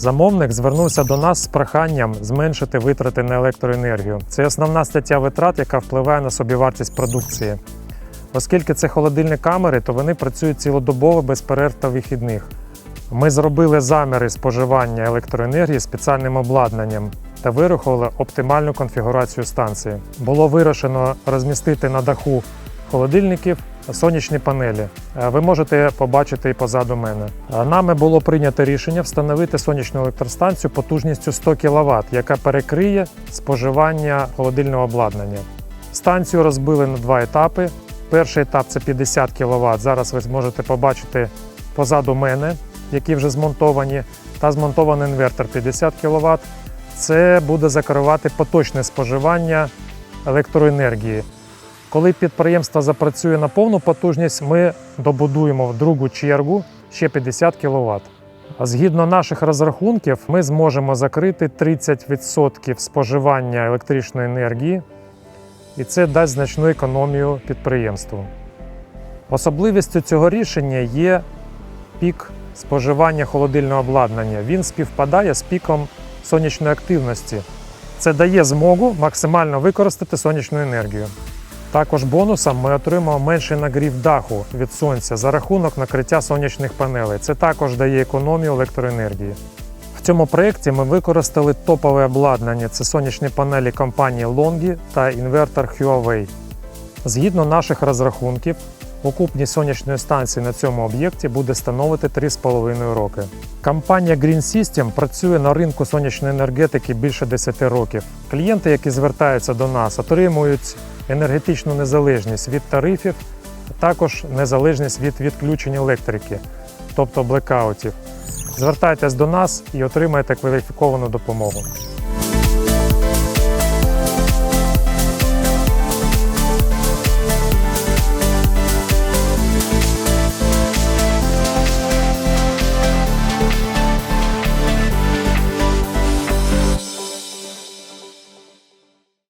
Замовник звернувся до нас з проханням зменшити витрати на електроенергію. Це основна стаття витрат, яка впливає на собівартість продукції. Оскільки це холодильні камери, то вони працюють цілодобово без перерв та вихідних. Ми зробили заміри споживання електроенергії спеціальним обладнанням та вирахували оптимальну конфігурацію станції. Було вирішено розмістити на даху холодильників сонячні панелі. Е, Ви можете побачити і позаду мене. Е, Нами було прийнято рішення встановити сонячну електростанцію потужністю 100 кВт, яка перекриє споживання холодильного обладнання. Станцію розбили на два етапи. Перший етап це 50 кВт. Зараз ви зможете побачити позаду мене, які вже змонтовані, та змонтований інвертор 50 кВт. Це буде закривати поточне споживання електроенергії. Коли підприємство запрацює на повну потужність, ми добудуємо в другу чергу ще 50 кВт. Згідно наших розрахунків, ми зможемо закрити 30% споживання електричної енергії, і це дасть значну економію підприємству. Особливістю цього рішення є пік споживання холодильного обладнання. Він співпадає з піком сонячної активності. Це дає змогу максимально використати сонячну енергію. Також бонусом ми отримаємо менший нагрів даху від сонця за рахунок накриття сонячних панелей. Це також дає економію електроенергії. В цьому проєкті ми використали топове обладнання це сонячні панелі компанії Longi та інвертор Huawei. Згідно наших розрахунків, окупність сонячної станції на цьому об'єкті буде становити 3,5 роки. Компанія Green System працює на ринку сонячної енергетики більше 10 років. Клієнти, які звертаються до нас, отримують енергетичну незалежність від тарифів, а також незалежність від відключень електрики, тобто блекаутів. Звертайтесь до нас і отримайте кваліфіковану допомогу.